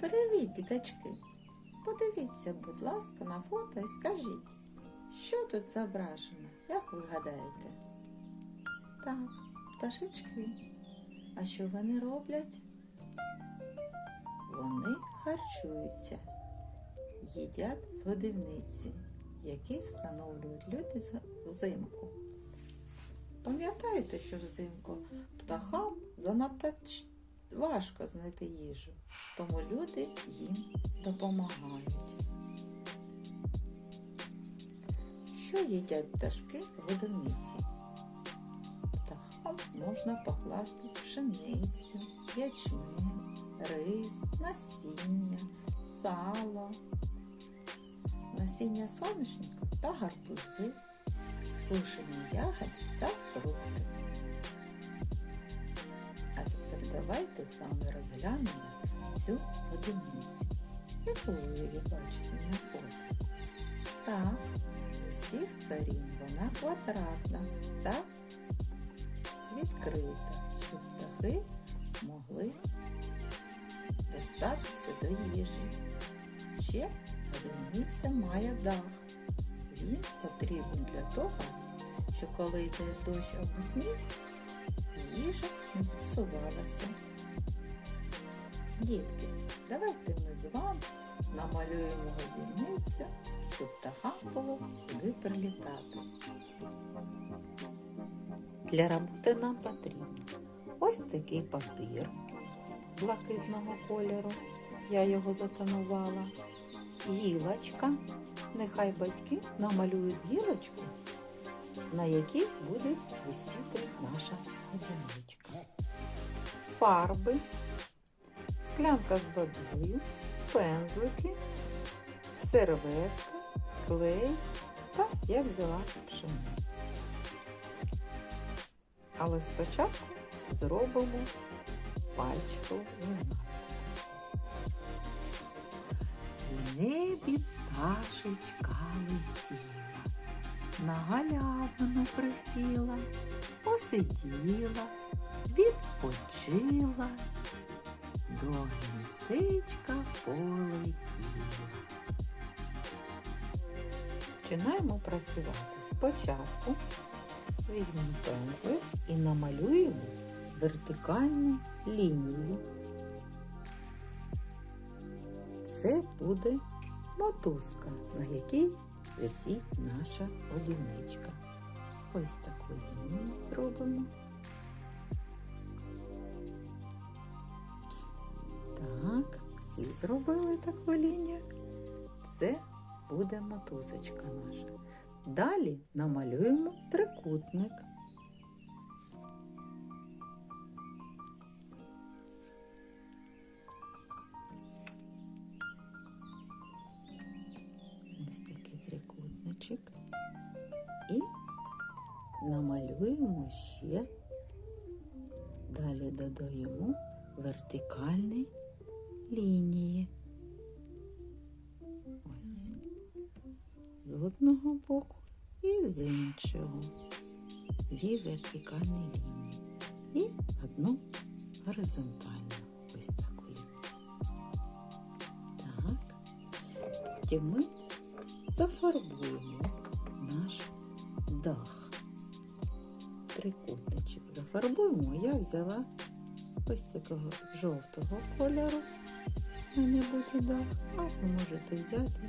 Привіт, діточки! Подивіться, будь ласка, на фото і скажіть, що тут зображено, як ви гадаєте? Так, пташечки. А що вони роблять? Вони харчуються, їдять годівниці, які встановлюють люди взимку. Пам'ятаєте, що взимку птахам занадто важко знайти їжу, тому люди їм допомагають. Що їдять пташки в годівниці? Птахам можна покласти пшеницю, ячмень, рис, насіння, сало, насіння соняшника та гарбузи, сушені ягоди та фрукти. Давайте з вами розглянемо цю годівницю. Яку ви її бачите на фото? Так, з усіх сторін вона квадратна та відкрита, щоб птахи могли достатися до їжі. Ще годівниця має дах. Він потрібен для того, що коли йде дощ або сніг, їжа не зіпсувалася. Дітки, давайте ми з вами намалюємо годівницю, щоб птахам було куди прилітати. Для роботи нам потрібно ось такий папір блакитного кольору. Я його затонувала. Гілочка. Нехай батьки намалюють гілочку, на якій буде висіти наша одиничка. Фарби, склянка з водою, пензлики, серветка, клей та я взяла пшеницю. Але спочатку зробимо пальчикову гімнастику. В небі пташечка летіла, на галявину присіла, посиділа, відпочила, до гніздечка полетіла. Починаємо працювати. Спочатку візьмемо пензлик і намалюємо вертикальну лінію. Це буде мотузка, на якій висить наша одиничка. Ось таку лінію зробимо. Так, всі зробили таку лінію. Це буде мотузочка наша. Далі намалюємо трикутник. Ось такий трикутничок. І намалюємо ще, далі додаємо вертикальні лінії. Ось. З одного боку і з іншого. Дві вертикальні лінії. І одну горизонтальну. Ось таку. Так. Потім ми зафарбуємо наш дах. Трикутничок зафарбуємо. Я взяла ось такого жовтого кольору. У мене буде а ви можете взяти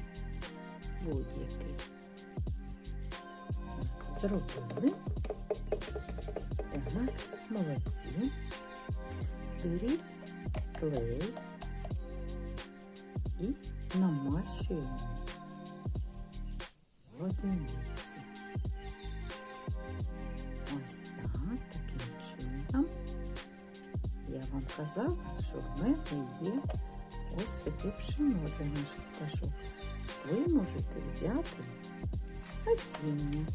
будь-який. Зробили. Так, молодці. Беріть клей і намащуємо одиниці. Ось так, таким чином. Я вам казала, що в мене є ось таке пшено для наших пташок. Ви можете взяти насіння.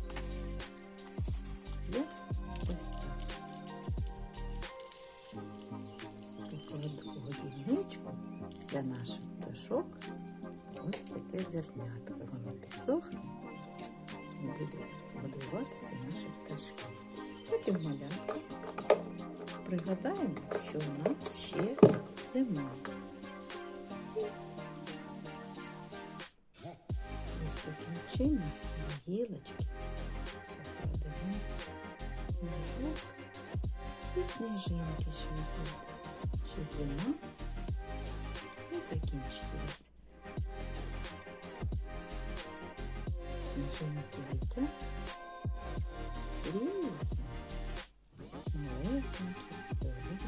Я ось так. Покладу годівничку для наших пташок. Ось таке зернятко. Воно підсохне і буде годуватися наші пташки. Потім малятка. Пригадаємо, що у нас ще зима. Тарілочки покладемо сніжок і сніжинки йдуть, що зима. Не закінчилась. Сніжинки летять. Різні, малесенькі, великі,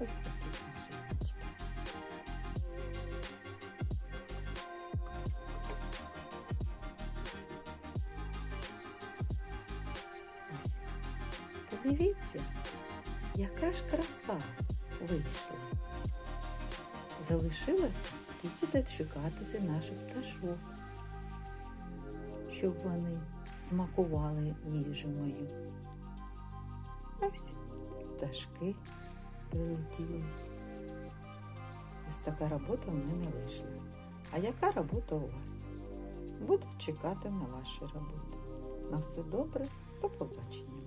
ось такі Подивіться, яка ж краса вийшла. Залишилося тільки дочекатися наших пташок, щоб вони смакували їжу мою. Ось пташки прилетіли. Ось така робота в мене вийшла. А яка робота у вас? Буду чекати на ваші роботи. На все добре, до побачення.